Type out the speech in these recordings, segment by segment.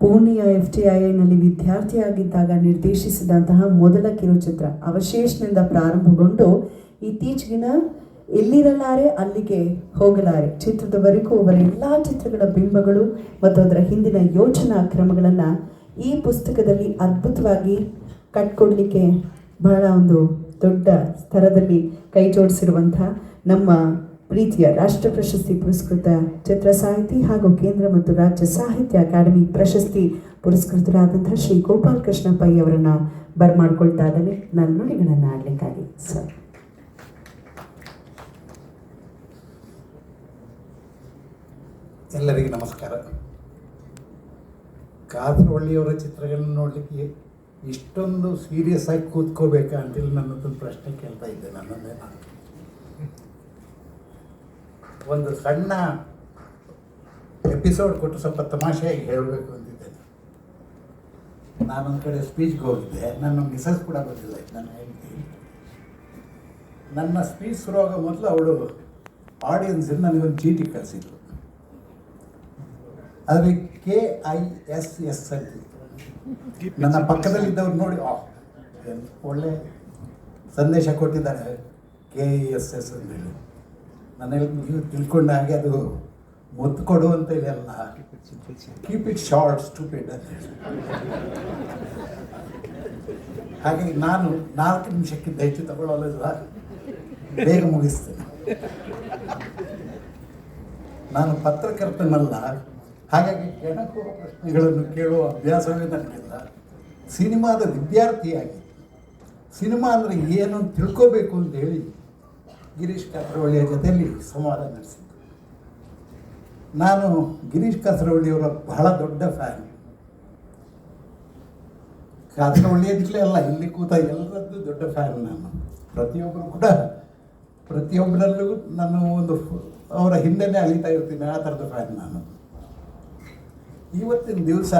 ಪೂರ್ಣಿಯ F T ಐನಲ್ಲಿ ವಿದ್ಯಾರ್ಥಿಯಾಗಿದ್ದಾಗ ನಿರ್ದೇಶಿಸಿದಂತಹ ಮೊದಲ ಕಿರುಚಿತ್ರ ಅವಶೇಷನಿಂದ ಪ್ರಾರಂಭಗೊಂಡು ಇತ್ತೀಚೆಗಿನ ಎಲ್ಲಿರಲಾರೆ ಅಲ್ಲಿಗೆ ಹೋಗಲಾರೆ. ಚಿತ್ರದವರೆಗೂ ಅವರ ಎಲ್ಲ ಚಿತ್ರಗಳ ಬಿಂಬಗಳು ಮತ್ತು ಅದರ ಹಿಂದಿನ ಯೋಚನಾ ಕ್ರಮಗಳನ್ನು ಈ ಪುಸ್ತಕದಲ್ಲಿ ಅದ್ಭುತವಾಗಿ ಕಟ್ಕೊಡ್ಲಿಕ್ಕೆ ಬಹಳ ಒಂದು ದೊಡ್ಡ ಸ್ತರದಲ್ಲಿ ಕೈ ಜೋಡಿಸಿರುವಂಥ ನಮ್ಮ ಪ್ರೀತಿಯ ರಾಷ್ಟ್ರ ಪ್ರಶಸ್ತಿ ಪುರಸ್ಕೃತ ಚಿತ್ರ ಸಾಹಿತಿ ಹಾಗೂ ಕೇಂದ್ರ ಮತ್ತು ರಾಜ್ಯ ಸಾಹಿತ್ಯ ಅಕಾಡೆಮಿ ಪ್ರಶಸ್ತಿ ಪುರಸ್ಕೃತರಾದಂಥ ಶ್ರೀ ಗೋಪಾಲ್ ಕೃಷ್ಣ ಪೈ ಅವರನ್ನು ಬರ್ಮಾಡ್ಕೊಳ್ತಾ ಇದ್ದಾನೆ. ನನ್ನ ನುಡಿಗಳನ್ನು ಆಡಲಿಕ್ಕಾಗಿ. ಸರ್. ಎಲ್ಲರಿಗೂ ನಮಸ್ಕಾರ. ಕಾಸರವಳ್ಳಿಯವರ ಚಿತ್ರಗಳನ್ನು ನೋಡಲಿಕ್ಕೆ ಇಷ್ಟೊಂದು ಸೀರಿಯಸ್ ಆಗಿ ಕೂತ್ಕೋಬೇಕಾ ಅಂತೇಳಿ ನನ್ನದೊಂದು ಪ್ರಶ್ನೆ ಕೇಳ್ತಾ ಇದ್ದೆ ನನ್ನನ್ನೇ ನಾನು ಒಂದು ಸಣ್ಣ ಎಪಿಸೋಡ್ ಕೊಟ್ಟು ಸ್ವಲ್ಪ ತಮಾಷೆಯಾಗಿ ಹೇಳಬೇಕು ಅಂತಿದ್ದೆ ನಾನೊಂದು ಕಡೆ ಸ್ಪೀಚ್ಗೆ ಹೋಗಿದ್ದೆ. ನನ್ನ ಮಿಸಸ್ ಕೂಡ ಬಂದಿಲ್ಲ ನನ್ನ ಹೆಂಡತಿ. ನನ್ನ ಸ್ಪೀಚ್ ಶುರುವಾಗ ಮೊದಲು ಅವಳು ಆಡಿಯನ್ಸ್ ನನಗೊಂದು ಚೀಟಿ ಕಳಿಸಿದ್ರು ಅದಕ್ಕೆ ಕೆ ಐ ಎಸ್ ಎಸ್ ಅಂತ ನನ್ನ ಪಕ್ಕದಲ್ಲಿದ್ದವ್ರು ನೋಡಿ ಒಳ್ಳೆ ಸಂದೇಶ ಕೊಟ್ಟಿದ್ದಾರೆ ಕೆ ಎಸ್ ಎಸ್ ಅಂತೇಳಿ ನಾನು ನೀವು ತಿಳ್ಕೊಂಡ ಹಾಗೆ ಅದು ಮುತ್ತು ಕೊಡು ಅಂತ ಹೇಳಿ ಅಲ್ಲ. ಕೀಪ್ ಇಟ್ ಶಾರ್ಟ್ ಸ್ಟೂಪಿಡ್ ಅಂತ ಹಾಗಾಗಿ ನಾನು ನಾಲ್ಕು ನಿಮಿಷಕ್ಕಿಂತ ಹೆಚ್ಚು ತಗೊಳ್ಳೋಲ್ಲ ಬೇಗ ಮುಗಿಸ್ತೇನೆ. ನಾನು ಪತ್ರಕರ್ತನಲ್ಲ. ಹಾಗಾಗಿ ಕೆಣಕುವ ಪ್ರಶ್ನೆಗಳನ್ನು ಕೇಳುವ ಅಭ್ಯಾಸವೇ ನನಗಿಲ್ಲ. ಸಿನಿಮಾದ ವಿದ್ಯಾರ್ಥಿಯಾಗಿ. ಸಿನಿಮಾ ಅಂದರೆ ಏನು ತಿಳ್ಕೋಬೇಕು ಅಂತ ಹೇಳಿ ಗಿರೀಶ್ ಕಾಸರವಳ್ಳಿಯ ಜೊತೆಯಲ್ಲಿ ಸಂವಾದ ನಡೆಸಿದ್ದು. ನಾನು ಗಿರೀಶ್ ಕಾಸರವಳ್ಳಿಯವರ ಬಹಳ ದೊಡ್ಡ ಫ್ಯಾನ್. ಕಾಸರವಳ್ಳಿ ಅಂತಲೇ ಅಲ್ಲ, ಇಲ್ಲಿ ಕೂತ ಎಲ್ಲರದ್ದು ದೊಡ್ಡ ಫ್ಯಾನ್ ನಾನು. ಪ್ರತಿಯೊಬ್ಬರು ಕೂಡ, ಪ್ರತಿಯೊಬ್ಬರಲ್ಲೂ ನಾನು ಒಂದು ಅವರ ಹಿಂದೆನೇ ಅಲಿತಾ ಇರ್ತೀನಿ, ಆ ಥರದ ಫ್ಯಾನ್ ನಾನು. ಇವತ್ತಿನ ದಿವಸ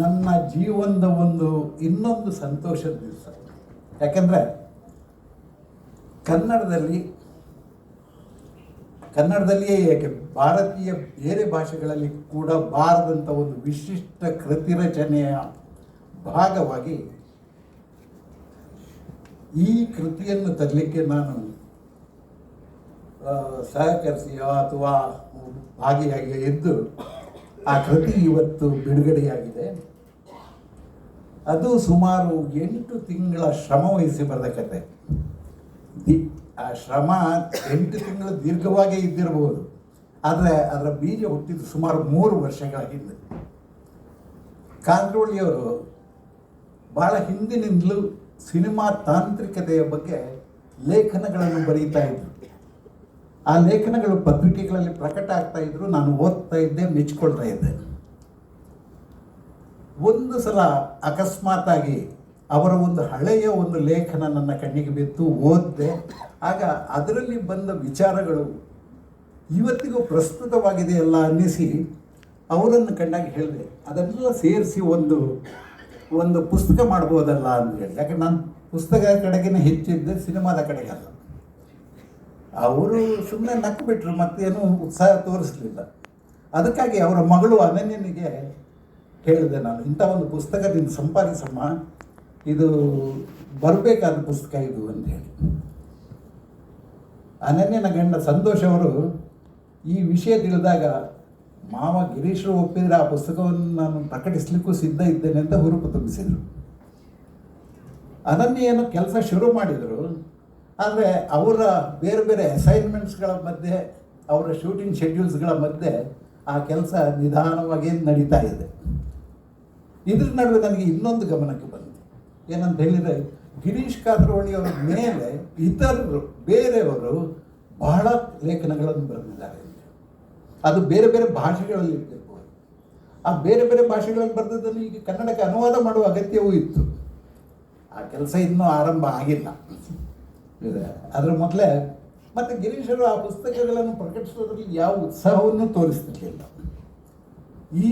ನನ್ನ ಜೀವನದ ಒಂದು ಇನ್ನೊಂದು ಸಂತೋಷದ ದಿವಸ. ಯಾಕೆಂದರೆ ಕನ್ನಡದಲ್ಲಿ, ಕನ್ನಡದಲ್ಲಿಯೇ ಏಕೆ ಭಾರತೀಯ ಬೇರೆ ಭಾಷೆಗಳಲ್ಲಿ ಕೂಡ ಬಾರದಂಥ ಒಂದು ವಿಶಿಷ್ಟ ಕೃತಿ ರಚನೆಯ ಭಾಗವಾಗಿ ಈ ಕೃತಿಯನ್ನು ತರಲಿಕ್ಕೆ ನಾನು ಸಹಕರಿಸಿಯೋ ಸಹಕರಿಸಿ ಅಥವಾ ಭಾಗಿಯಾಗಿ ಎದ್ದು ಆ ಕೃತಿ ಇವತ್ತು ಬಿಡುಗಡೆಯಾಗಿದೆ. ಅದು ಸುಮಾರು ಎಂಟು ತಿಂಗಳ ಶ್ರಮವಹಿಸಿ ಬರೆದ ಕತೆ ದಿ ಆ ಶ್ರಮ ಎಂಟು ತಿಂಗಳು ದೀರ್ಘವಾಗಿ ಇದ್ದಿರಬಹುದು. ಆದರೆ ಅದರ ಬೀಜ ಹುಟ್ಟಿದ್ದು ಸುಮಾರು ಮೂರು ವರ್ಷಗಳ ಹಿಂದೆ. ಕಾಂದ್ರೋಳಿಯವರು ಬಹಳ ಹಿಂದಿನಿಂದಲೂ ಸಿನಿಮಾ ತಾಂತ್ರಿಕತೆಯ ಬಗ್ಗೆ ಲೇಖನಗಳನ್ನು ಬರೀತಾ ಇದ್ರು. ಆ ಲೇಖನಗಳು ಪತ್ರಿಕೆಗಳಲ್ಲಿ ಪ್ರಕಟ ಆಗ್ತಾ ಇದ್ರು. ನಾನು ಓದ್ತಾ ಇದ್ದೆ, ಮೆಚ್ಕೊಳ್ತಾ ಇದ್ದೆ. ಒಂದು ಸಲ ಅಕಸ್ಮಾತಾಗಿ ಅವರ ಒಂದು ಹಳೆಯ ಒಂದು ಲೇಖನ ನನ್ನ ಕಣ್ಣಿಗೆ ಬಿತ್ತು ಓದಿದೆ. ಆಗ ಅದರಲ್ಲಿ ಬಂದ ವಿಚಾರಗಳು ಇವತ್ತಿಗೂ ಪ್ರಸ್ತುತವಾಗಿದೆಯಲ್ಲ ಅನ್ನಿಸಿ ಅವರನ್ನು ಕಂಡಾಗ ಹೇಳಿದೆ. ಅದನ್ನೆಲ್ಲ ಸೇರಿಸಿ ಒಂದು ಒಂದು ಪುಸ್ತಕ ಮಾಡ್ಬೋದಲ್ಲ ಅಂತ ಹೇಳಿ. ಯಾಕಂದ್ರೆ ನಾನು ಪುಸ್ತಕದ ಕಡೆಗೇನೆ ಹೆಚ್ಚಿದ್ದೆ ಸಿನಿಮಾದ ಕಡೆಗೆ ಅಲ್ಲ ಅವರು ಸುಮ್ಮನೆ ನಕ್ಕು ಬಿಟ್ರು ಮತ್ತೇನು ಉತ್ಸಾಹ ತೋರಿಸಲಿಲ್ಲ. ಅದಕ್ಕಾಗಿ ಅವರ ಮಗಳು ಅನನ್ಯನಿಗೆ ಹೇಳಿದೆ ನಾನು, ಇಂಥ ಒಂದು ಪುಸ್ತಕ ನೀನು ಸಂಪಾದಿಸಮ್ಮ. ಇದು ಬರಬೇಕಾದ ಪುಸ್ತಕ ಇದು ಅಂತ ಹೇಳಿ. ಅನನ್ಯನ ಗಂಡ ಸಂತೋಷ್ ಅವರು ಈ ವಿಷಯ ತಿಳಿದಾಗ, ಮಾವ ಗಿರೀಶ್ರು ಒಪ್ಪಿದರೆ ಆ ಪುಸ್ತಕವನ್ನು ನಾನು ಪ್ರಕಟಿಸಲಿಕ್ಕೂ ಸಿದ್ಧ ಇದ್ದೇನೆ ಅಂತ ಹುರುಪು ತುಂಬಿಸಿದರು. ಅನನ್ಯ ಏನು ಕೆಲಸ ಶುರು ಮಾಡಿದರು. ಆದರೆ ಅವರ ಬೇರೆ ಬೇರೆ ಅಸೈನ್ಮೆಂಟ್ಸ್ಗಳ ಮಧ್ಯೆ, ಅವರ ಶೂಟಿಂಗ್ ಶೆಡ್ಯೂಲ್ಸ್ಗಳ ಮಧ್ಯೆ ಆ ಕೆಲಸ ನಿಧಾನವಾಗಿ ನಡೀತಾ ಇದೆ. ಇದ್ರ ನಡುವೆ ನನಗೆ ಇನ್ನೊಂದು ಗಮನಕ್ಕೆ ಏನಂತ ಹೇಳಿದರೆ ಗಿರೀಶ್ ಕಾಸರವಳ್ಳಿಯವರ ಮೇಲೆ ಇತರರು, ಬೇರೆಯವರು ಬಹಳ ಲೇಖನಗಳನ್ನು ಬರೆದಿದ್ದಾರೆ. ಅದು ಬೇರೆ ಬೇರೆ ಭಾಷೆಗಳಲ್ಲಿ ಇರ್ತಿರ್ಬೋದು ಆ ಬೇರೆ ಬೇರೆ ಭಾಷೆಗಳಲ್ಲಿ ಬರೆದಿದ್ದಲ್ಲಿ ಈಗ ಕನ್ನಡಕ್ಕೆ ಅನುವಾದ ಮಾಡುವ ಅಗತ್ಯವೂ ಇತ್ತು. ಆ ಕೆಲಸ ಇನ್ನೂ ಆರಂಭ ಆಗಿಲ್ಲ. ಅದರ ಮೊದಲೇ ಮತ್ತು ಗಿರೀಶರು ಆ ಪುಸ್ತಕಗಳನ್ನು ಪ್ರಕಟಿಸೋದ್ರಲ್ಲಿ ಯಾವ ಉತ್ಸಾಹವನ್ನು ತೋರಿಸ್ತಿರ್ಲಿಲ್ಲ ಈ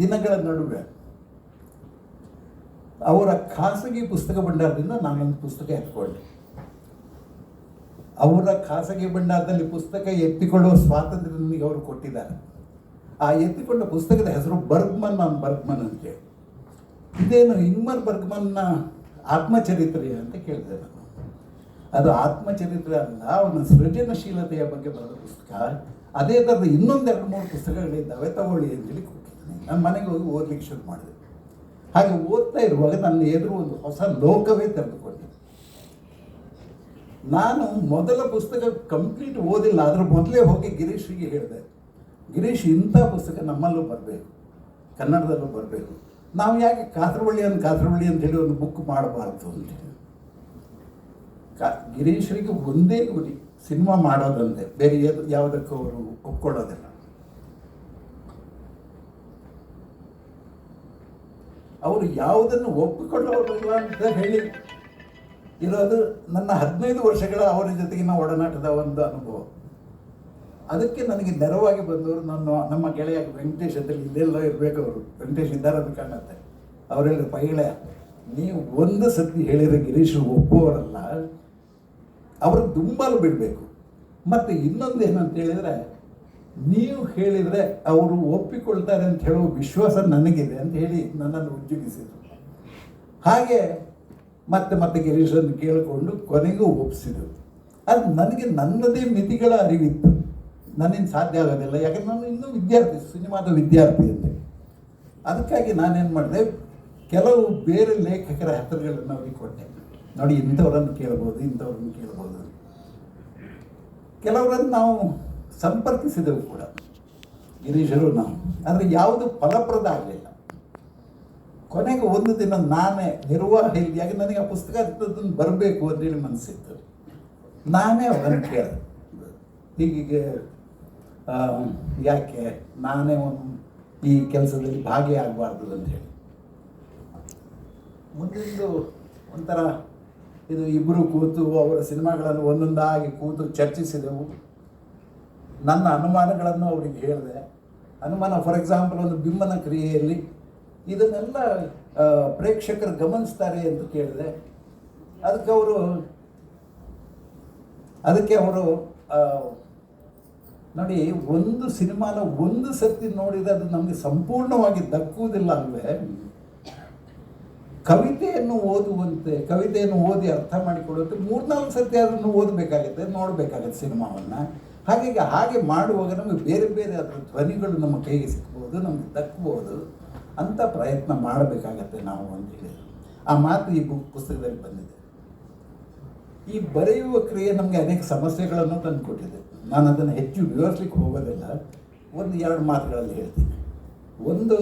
ದಿನಗಳ ನಡುವೆ ಅವರ ಖಾಸಗಿ ಪುಸ್ತಕ ಭಂಡಾರದಿಂದ ನಾನೊಂದು ಪುಸ್ತಕ ಎತ್ಕೊಂಡೆ. ಅವರ ಖಾಸಗಿ ಭಂಡಾರದಲ್ಲಿ ಪುಸ್ತಕ ಎತ್ತಿಕೊಳ್ಳುವ ಸ್ವಾತಂತ್ರ್ಯ ನನಗೆ ಅವರು ಕೊಟ್ಟಿದ್ದಾರೆ. ಆ ಎತ್ತಿಕೊಂಡ ಪುಸ್ತಕದ ಹೆಸರು ಬರ್ಗ್ಮನ್ ನಾನು ಬರ್ಗ್ಮನ್ ಅಂತೇಳಿ ಇದೇನು ಇಂಗ್ಮರ್ ಬರ್ಗ್ಮನ್ನ ಆತ್ಮಚರಿತ್ರೆ ಅಂತ ಕೇಳಿದೆ ನಾನು. ಅದು ಆತ್ಮಚರಿತ್ರೆ ಅಲ್ಲ, ಅವನ ಸೃಜನಶೀಲತೆಯ ಬಗ್ಗೆ ಬರೆದ ಪುಸ್ತಕ. ಅದೇ ಥರದ ಇನ್ನೊಂದೆರಡು ಮೂರು ಪುಸ್ತಕಗಳಿದ್ದಾವೆ, ತಗೊಳ್ಳಿ ಅಂತೇಳಿ ಕೊಟ್ಟಿದ್ದೀನಿ. ನಾನು ಮನೆಗೆ ಹೋಗಿ ಓದ್ಲಿಕ್ಕೆ ಶುರು ಮಾಡಿದೆ. ಹಾಗೆ ಓದ್ತಾ ಇರುವಾಗ ನನ್ನ ಎದುರು ಒಂದು ಹೊಸ ಲೋಕವೇ ತೆರೆದುಕೊಂಡಿದೆ. ನಾನು ಮೊದಲ ಪುಸ್ತಕ ಕಂಪ್ಲೀಟ್ ಓದಿಲ್ಲ ಅದರ ಮೊದಲೇ ಹೋಗಿ ಗಿರೀಶ್ರಿಗೆ ಹೇಳಿದೆ. ಗಿರೀಶ್, ಇಂಥ ಪುಸ್ತಕ ನಮ್ಮಲ್ಲೂ ಬರಬೇಕು, ಕನ್ನಡದಲ್ಲೂ ಬರಬೇಕು. ನಾವು ಯಾಕೆ ಕಾಸರವಳ್ಳಿ ಅಂತ ಕಾಸರವಳ್ಳಿ ಅಂತ ಹೇಳಿ ಒಂದು ಬುಕ್ ಮಾಡಬಾರ್ದು ಅಂತ ಕಾ, ಗಿರೀಶ್ರಿಗೆ ಒಂದೇ ಗುರಿ ಸಿನಿಮಾ ಮಾಡೋದಂತೆ, ಬೇರೆ ಯಾವುದಕ್ಕೂ ಅವರು ಒಪ್ಕೊಳ್ಳೋದಿಲ್ಲ. ಅವರು ಯಾವುದನ್ನು ಒಪ್ಪಿಕೊಳ್ಳೋದಿಲ್ಲ ಅಂತ ಹೇಳಿ ಇರೋದು ನನ್ನ ಹದಿನೈದು ವರ್ಷಗಳ ಅವರ ಜೊತೆಗಿನ ಒಡನಾಟದ ಒಂದು ಅನುಭವ. ಅದಕ್ಕೆ ನನಗೆ ನೆರವಾಗಿ ಬಂದವರು ನನ್ನ, ನಮ್ಮ ಗೆಳೆಯ ವೆಂಕಟೇಶ್ ಅಂತ ಇಲ್ಲೆಲ್ಲೋ ಇರಬೇಕು ಅವರು. ವೆಂಕಟೇಶ್ ಇದ್ದಾರೆ ಅಂತ ಕಾಣುತ್ತೆ. ಅವ್ರು ಹೇಳಿದ್ರೆ ಪೈಳೆ ನೀವು ಒಂದು ಸತಿ ಹೇಳಿದ ಗಿರೀಶ್ ಒಪ್ಪುವವರಲ್ಲ, ಅವರು ದುಂಬಲು ಬಿಡಬೇಕು. ಮತ್ತು ಇನ್ನೊಂದು ಏನಂತ ಹೇಳಿದರೆ ನೀವು ಹೇಳಿದರೆ ಅವರು ಒಪ್ಪಿಕೊಳ್ತಾರೆ ಅಂತ ಹೇಳುವ ವಿಶ್ವಾಸ ನನಗಿದೆ ಅಂತ ಹೇಳಿ ನನ್ನನ್ನು ಉಜ್ಜುಗಿಸಿದರು. ಹಾಗೆ ಮತ್ತೆ ಮತ್ತೆ ಗಿರೀಶನ್ನು ಕೇಳಿಕೊಂಡು ಕೊನೆಗೂ ಒಪ್ಪಿಸಿದರು. ಅದು ನನಗೆ ನನ್ನದೇ ಮಿತಿಗಳ ಅರಿವಿತ್ತು. ನನ್ನಿಂದ ಸಾಧ್ಯ ಆಗೋದಿಲ್ಲ. ಯಾಕಂದ್ರೆ ನಾನು ಇನ್ನೂ ವಿದ್ಯಾರ್ಥಿ, ಸಿನಿಮಾದ ವಿದ್ಯಾರ್ಥಿ ಅಂತ. ಅದಕ್ಕಾಗಿ ನಾನೇನು ಮಾಡಿದೆ? ಕೆಲವು ಬೇರೆ ಲೇಖಕರ ಹೆಸರುಗಳನ್ನು ಅವರಿಗೆ ಕೊಟ್ಟೆ ನೋಡಿ, ಇಂಥವರನ್ನು ಕೇಳ್ಬೋದು, ಇಂಥವ್ರನ್ನು ಕೇಳ್ಬೋದು. ಕೆಲವರನ್ನು ನಾವು ಸಂಪರ್ಕಿಸಿದೆವು ಕೂಡ. ಗಿರೀಶರು ನಾವು. ಆದರೆ ಯಾವುದು ಫಲಪ್ರದ ಆಗಲಿಲ್ಲ. ಕೊನೆಗೆ ಒಂದು ದಿನ ನಾನೇ ನಿರ್ವಾಹಿಯಾಗಿ ನನಗೆ ಆ ಪುಸ್ತಕ ಅದನ್ನು ಬರಬೇಕು ಅಂತೇಳಿ ಮನಸ್ಸಿತ್ತು. ನಾನೇ ಅವರನ್ನು ಕೇಳಿದೆ. ಹೀಗೆ ಯಾಕೆ ನಾನೇ ಒಂದು ಈ ಕೆಲಸದಲ್ಲಿ ಭಾಗಿಯಾಗಬಾರ್ದು ಅಂತ ಹೇಳಿ. ಮುಂದಿಂದು ಒಂಥರ ಇದು ಇಬ್ಬರು ಕೂತು ಅವರ ಸಿನಿಮಾಗಳನ್ನು ಒಂದೊಂದಾಗಿ ಕೂತು ಚರ್ಚಿಸಿದೆವು. ನನ್ನ ಅನುಮಾನಗಳನ್ನು ಅವರಿಗೆ ಹೇಳಿದೆ. ಅನುಮಾನ ಫಾರ್ ಎಕ್ಸಾಂಪಲ್ ಒಂದು ಬಿಂಬನ ಕ್ರಿಯೆಯಲ್ಲಿ ಇದನ್ನೆಲ್ಲ ಪ್ರೇಕ್ಷಕರು ಗಮನಿಸ್ತಾರೆ ಎಂದು ಕೇಳಿದೆ. ಅದಕ್ಕೆ ಅವರು ಅದಕ್ಕೆ ಅವರು ನೋಡಿ, ಒಂದು ಸಿನಿಮಾನ ಒಂದು ಸತಿ ನೋಡಿದರೆ ಅದು ನಮಗೆ ಸಂಪೂರ್ಣವಾಗಿ ದಕ್ಕುವುದಿಲ್ಲ ಅಲ್ವೇ ಕವಿತೆಯನ್ನು ಓದುವಂತೆ, ಕವಿತೆಯನ್ನು ಓದಿ ಅರ್ಥ ಮಾಡಿಕೊಳ್ಳುವಂತೆ ಮೂರ್ನಾಲ್ಕು ಸತಿ ಅದನ್ನು ಓದಬೇಕಾಗುತ್ತೆ, ನೋಡಬೇಕಾಗತ್ತೆ ಸಿನಿಮಾವನ್ನು. ಹಾಗಾಗಿ ಹಾಗೆ ಮಾಡುವಾಗ ನಮಗೆ ಬೇರೆ ಬೇರೆ ಅದರ ಧ್ವನಿಗಳು ನಮ್ಮ ಕೈಗೆ ಸಿಕ್ಬೋದು ನಮಗೆ ದಕ್ಕಬಹುದು ಅಂತ ಪ್ರಯತ್ನ ಮಾಡಬೇಕಾಗತ್ತೆ ನಾವು ಅಂತೇಳಿ ಆ ಮಾತು ಈ ಬುಕ್ ಪುಸ್ತಕದಲ್ಲಿ ಬಂದಿದೆ. ಈ ಬರೆಯುವ ಕ್ರಿಯೆ ನಮಗೆ ಅನೇಕ ಸಮಸ್ಯೆಗಳನ್ನು ತಂದುಕೊಟ್ಟಿದೆ. ನಾನು ಅದನ್ನು ಹೆಚ್ಚು ವಿವರಿಸ್ಲಿಕ್ಕೆ ಹೋಗೋದಿಲ್ಲ. ಒಂದು ಎರಡು ಮಾತುಗಳಲ್ಲಿ ಹೇಳ್ತೀನಿ. ಒಂದು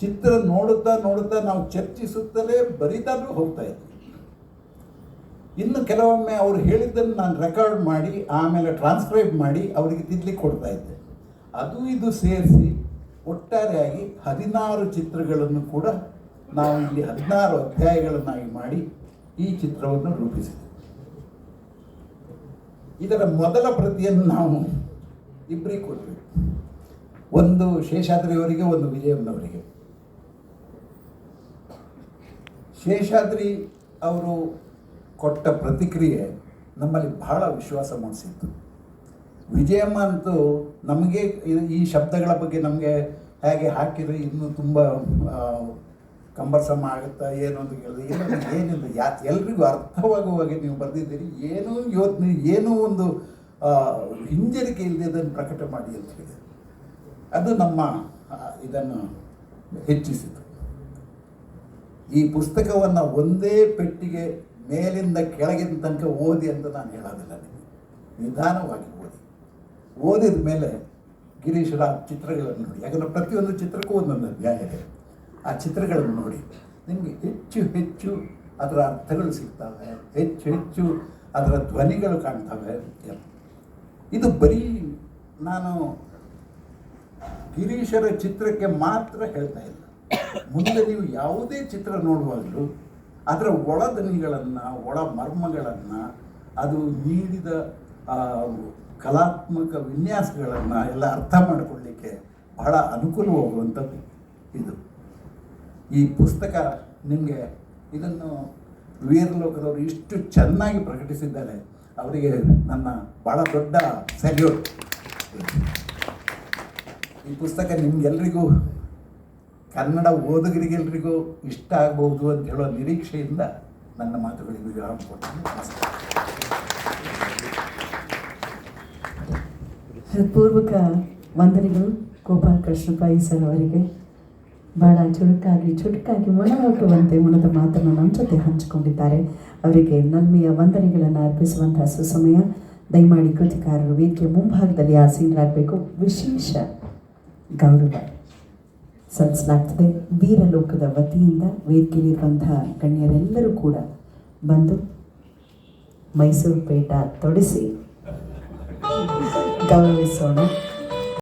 ಚಿತ್ರ ನೋಡುತ್ತಾ ನೋಡುತ್ತಾ ನಾವು ಚರ್ಚಿಸುತ್ತಲೇ ಬರಿತಾನೂ ಹೋಗ್ತಾ ಇದ್ವಿ. ಇನ್ನು ಕೆಲವೊಮ್ಮೆ ಅವರು ಹೇಳಿದ್ದನ್ನು ನಾನು ರೆಕಾರ್ಡ್ ಮಾಡಿ, ಆಮೇಲೆ ಟ್ರಾನ್ಸ್ಕ್ರೈಬ್ ಮಾಡಿ ಅವರಿಗೆ ತಿದ್ಲಿಕ್ಕೆ ಕೊಡ್ತಾ ಇದ್ದೆ. ಅದು ಇದು ಸೇರಿಸಿ ಒಟ್ಟಾರೆಯಾಗಿ ಹದಿನಾರು ಚಿತ್ರಗಳನ್ನು ಕೂಡ ನಾವು ಇಲ್ಲಿ ಹದಿನಾರು ಅಧ್ಯಾಯಗಳನ್ನಾಗಿ ಮಾಡಿ ಈ ಚಿತ್ರವನ್ನು ರೂಪಿಸಿದೆ ಇದರ ಮೊದಲ ಪ್ರತಿಯನ್ನು ನಾವು ಇಬ್ಬರಿಗೆ ಕೊಟ್ವಿ. ಒಂದು ಶೇಷಾದ್ರಿಯವರಿಗೆ, ಒಂದು ವಿಜಯಮ್ಮನವರಿಗೆ ಶೇಷಾದ್ರಿ ಅವರು ಕೊಟ್ಟ ಪ್ರತಿಕ್ರಿಯೆ ನಮ್ಮಲ್ಲಿ ಬಹಳ ವಿಶ್ವಾಸ ಮೂಡಿಸಿತ್ತು. ವಿಜಯಮ್ಮ ಅಂತೂ ನಮಗೆ ಈ ಶಬ್ದಗಳ ಬಗ್ಗೆ ನಮಗೆ ಹೇಗೆ ಹಾಕಿದರೆ ಇನ್ನೂ ತುಂಬ ಕಂಬರ್ಸಮ ಆಗುತ್ತಾ ಏನು ಅಂತ ಕೇಳಿದ್ರೆ ಏನು ಏನಿಲ್ಲ ಯಾ ಎಲ್ರಿಗೂ ಅರ್ಥವಾಗುವ ಹಾಗೆ ನೀವು ಬರೆದಿದ್ದೀರಿ. ಏನೂ ಯೋಚನೆ ಏನೂ ಒಂದು ಹಿಂಜರಿಕೆ ಇಲ್ಲದೆ ಅದನ್ನು ಪ್ರಕಟ ಮಾಡಿ ಅಂತ ಹೇಳಿದೆ. ಅದು ನಮ್ಮ ಇದನ್ನು ಹೆಚ್ಚಿಸಿತು. ಈ ಪುಸ್ತಕವನ್ನು ಒಂದೇ ಪೆಟ್ಟಿಗೆ ಮೇಲಿಂದ ಕೆಳಗಿನ ತನಕ ಓದಿ ಅಂತ ನಾನು ಹೇಳೋದಿಲ್ಲ ನಿಮಗೆ. ನಿಧಾನವಾಗಿ ಓದಿ. ಓದಿದ ಮೇಲೆ ಗಿರೀಶರ ಚಿತ್ರಗಳನ್ನು ನೋಡಿ. ಯಾಕಂದರೆ ಪ್ರತಿಯೊಂದು ಚಿತ್ರಕ್ಕೂ ಒಂದೊಂದು ಅಧ್ಯಾಯ ಇದೆ. ಆ ಚಿತ್ರಗಳನ್ನು ನೋಡಿ. ನಿಮಗೆ ಹೆಚ್ಚು ಹೆಚ್ಚು ಅದರ ಅರ್ಥಗಳು ಸಿಗ್ತವೆ. ಹೆಚ್ಚು ಹೆಚ್ಚು ಅದರ ಧ್ವನಿಗಳು ಕಾಣ್ತವೆ ಇದು ಬರೀ ನಾನು ಗಿರೀಶರ ಚಿತ್ರಕ್ಕೆ ಮಾತ್ರ ಹೇಳ್ತಾ ಇಲ್ಲ. ಮುಂದೆ ನೀವು ಯಾವುದೇ ಚಿತ್ರ ನೋಡುವಾಗಲೂ ಅದರ ಒಳದನಿಗಳನ್ನು ಒಳ ಮರ್ಮಗಳನ್ನು ಅದು ನೀಡಿದ ಕಲಾತ್ಮಕ ವಿನ್ಯಾಸಗಳನ್ನು ಎಲ್ಲ ಅರ್ಥ ಮಾಡಿಕೊಳ್ಳಿಕ್ಕೆ ಬಹಳ ಅನುಕೂಲವಾಗುವಂಥದ್ದು ಇದು. ಈ ಪುಸ್ತಕ ನಿಮಗೆ ಇದನ್ನು ವೀರಲೋಕದವರು ಇಷ್ಟು ಚೆನ್ನಾಗಿ ಪ್ರಕಟಿಸಿದ್ದಾರೆ. ಅವರಿಗೆ ನನ್ನ ಭಾಳ ದೊಡ್ಡ ಸೆಲ್ಯೂಟ್ ಈ ಪುಸ್ತಕ ನಿಮ್ಗೆಲ್ರಿಗೂ ಕನ್ನಡ ಓದುಗರಿಗೆಲ್ರಿಗೂ ಇಷ್ಟ ಆಗಬಹುದು ಅಂತ ಹೇಳೋ ನಿರೀಕ್ಷೆಯಿಂದ ನನ್ನ ಮಾತುಗಳಿಗೆ ವಿರಾಮ ಕೊಡ್ತೀನಿ ಹೃತ್ಪೂರ್ವಕ ವಂದನೆಗಳು ಗೋಪಾಲ್ ಕೃಷ್ಣಪಾಯಿ ಸರ್ ಅವರಿಗೆ. ಬಹಳ ಚುರುಕಾಗಿ ಚುರುಕಾಗಿ ಮೊಣಹಾಕುವಂತೆ ಮನದ ಮಾತನ್ನು ನಮ್ಮ ಜೊತೆ ಹಂಚಿಕೊಂಡಿದ್ದಾರೆ. ಅವರಿಗೆ ನಲ್ಮೆಯ ವಂದನೆಗಳನ್ನು ಅರ್ಪಿಸುವಂತಹ ಸುಸಮಯ, ದಯಮಾಡಿ ಕೃತಿಕಾರರು ವೇದಿಕೆ ಮುಂಭಾಗದಲ್ಲಿ ಆಸೀನರಾಗಬೇಕು ವಿಶೇಷ ಗೌರವ. ಸಲ್ಲಿಸಲಾಗ್ತದೆ. ವೀರಲೋಕದ ವತಿಯಿಂದ ವೇದಿಕೆಯಲ್ಲಿರುವಂತಹ ಗಣ್ಯರೆಲ್ಲರೂ ಕೂಡ ಬಂದು ಮೈಸೂರು ಪೇಟ ತೊಡಿಸಿ ಗೌರವಿಸೋಣ.